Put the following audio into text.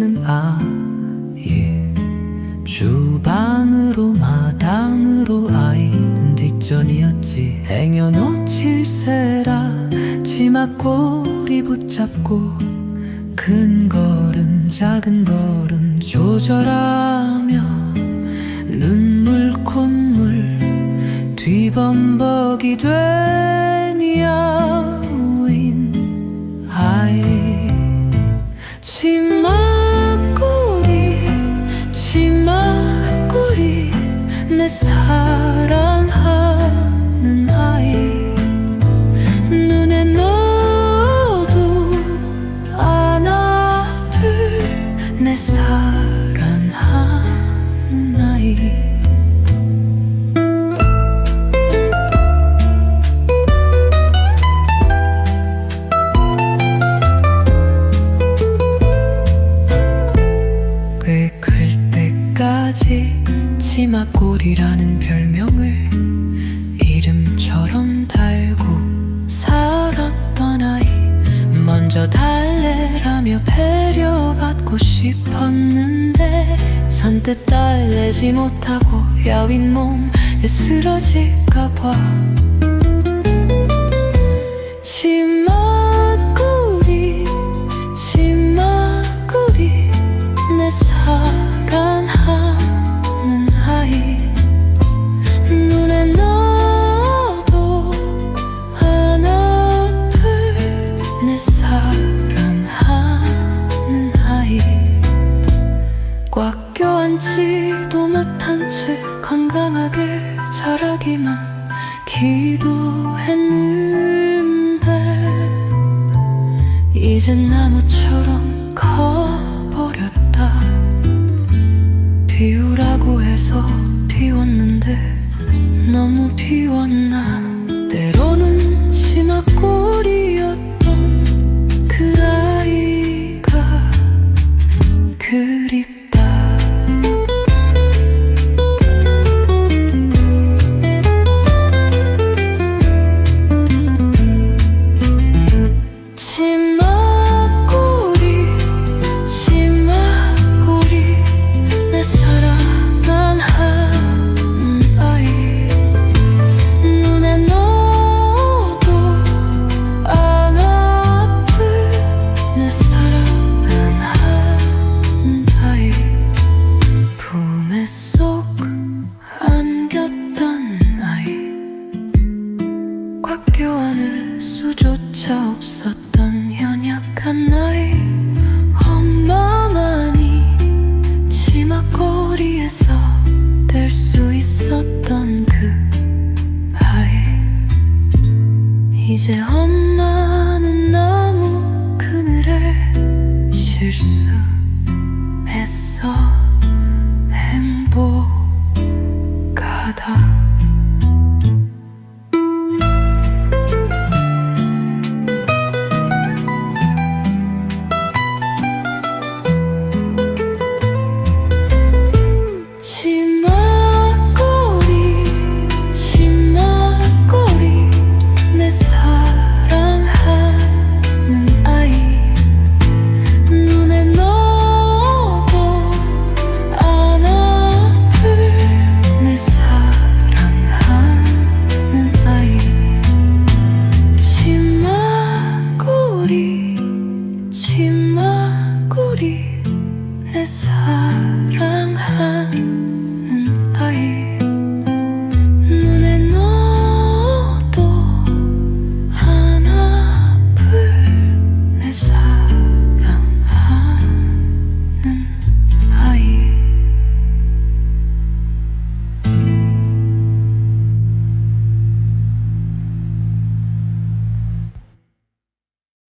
되는 아이 주방으로 마당으로 아이는 뒷전이었지. 행여놓칠세라 치마꼬리 붙잡고 큰 걸음 작은 걸음 조절하며 눈물 콧물 뒤범벅이 된 여인 별명을 이름처럼 달고 살았던 아이 먼저 달래라며 배려받고 싶었는데 선뜻 달래지 못하고 야윈 몸에 쓰러질까봐 건강하게 자라기만 기도했는데 이젠 나무처럼 커버렸다. 피우라고 해서 피웠는데 너무 피웠나? 때로는 치마꼬 이제 엄마는 너무 그늘에 실수 사랑한